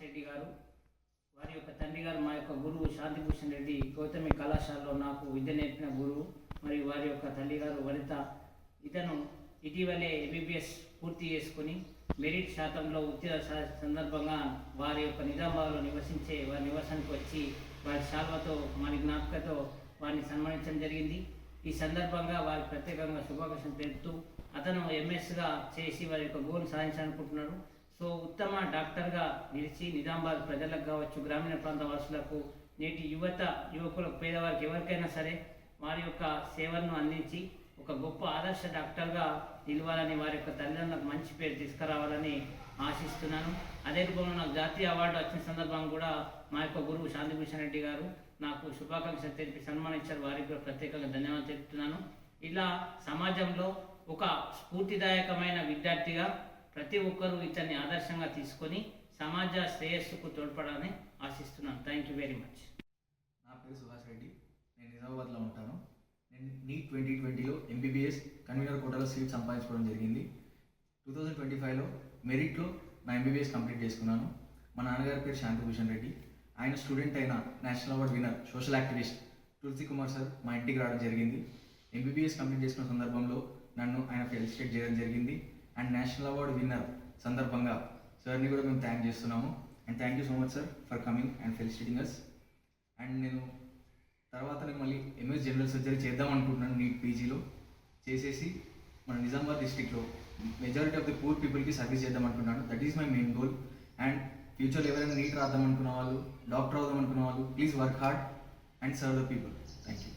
తల్లి గారు వారి యొక్క తండ్రి గారు మా యొక్క గురువు శాంతిభూషణ్ రెడ్డి గౌతమి కళాశాలలో నాకు విద్య నేర్పిన గురువు మరియు వారి యొక్క తల్లి గారు వనిత. ఇతను ఇటీవలే ఎంబీబీఎస్ పూర్తి చేసుకుని మెరిట్ శాతంలో ఉత్తీర్ణ సందర్భంగా వారి యొక్క నిజామాబాద్లో నివసించే వారి నివాసానికి వచ్చి వారి శాల్వతో వారి జ్ఞాపికతో వారిని సన్మానించడం జరిగింది. ఈ సందర్భంగా వారి ప్రత్యేకంగా శుభాకాంక్షలు తెలుపుతూ అతను ఎంఎస్గా చేసి వారి యొక్క గోల్ సాధించాలనుకుంటున్నాడు. సో ఉత్తమ డాక్టర్గా నిలిచి నిజామాబాద్ ప్రజలకు కావచ్చు గ్రామీణ ప్రాంత వాసులకు నేటి యువత యువకులకు పేదవారికి ఎవరికైనా సరే వారి యొక్క సేవలను అందించి ఒక గొప్ప ఆదర్శ డాక్టర్గా నిలవాలని వారి యొక్క తల్లిదండ్రులకు మంచి పేరు తీసుకురావాలని ఆశిస్తున్నాను. అదే రూపంలో నాకు జాతీయ అవార్డు వచ్చిన సందర్భంగా కూడా మా యొక్క గురువు శాంతిభూషణ్ రెడ్డి గారు నాకు శుభాకాంక్షలు తెలిపి సన్మానించారు. వారికి కూడా ప్రత్యేకంగా ధన్యవాదాలు తెలుపుతున్నాను. ఇలా సమాజంలో ఒక స్ఫూర్తిదాయకమైన విద్యార్థిగా ప్రతి ఒక్కరూ ఇతన్ని ఆదర్శంగా తీసుకొని సమాజ శ్రేయస్సుకు తోడ్పడాలని ఆశిస్తున్నాను. థ్యాంక్ యూ వెరీ మచ్ నా పేరు సుహాస్ రెడ్డి. నేను నిజామాబాద్లో ఉంటాను. నేను నీట్ ట్వంటీ ట్వంటీలో ఎంబీబీఎస్ కన్వీనర్ కోటాలో సీట్ సంపాదించుకోవడం జరిగింది. టూ థౌజండ్ ట్వంటీ ఫైవ్లో మెరిట్లో నా ఎంబీబీఎస్ కంప్లీట్ చేసుకున్నాను. మా నాన్నగారి పేరు శాంతిభూషణ్ రెడ్డి. ఆయన స్టూడెంట్ అయిన national award winner social activist Tulasi Kumar sir మా ఇంటికి రావడం జరిగింది. ఎంబీబీఎస్ కంప్లీట్ చేసుకున్న సందర్భంలో నన్ను ఆయన ఫెలిసిటేట్ చేయడం జరిగింది. అండ్ నేషనల్ అవార్డ్ విన్నర్ సందర్భంగా సార్ని కూడా మేము థ్యాంక్ చేస్తున్నాము. And thank you so much sir for coming and felicitating us and నేను తర్వాత నేను మళ్ళీ ఎంఎస్ జనరల్ సర్జరీ చేద్దాం అనుకుంటున్నాను నీట్ పీజీలో చేసేసి మన నిజామాబాద్ డిస్టిక్లో మెజారిటీ ఆఫ్ ది పూర్ పీపుల్కి సర్వీస్ చేద్దాం అనుకుంటున్నాను. That is my main goal and ఫ్యూచర్లో ఎవరైనా నీట్ రాద్దాం అనుకున్న వాళ్ళు డాక్టర్ అవుదాం అనుకున్న వాళ్ళు please work hard and serve the people thank you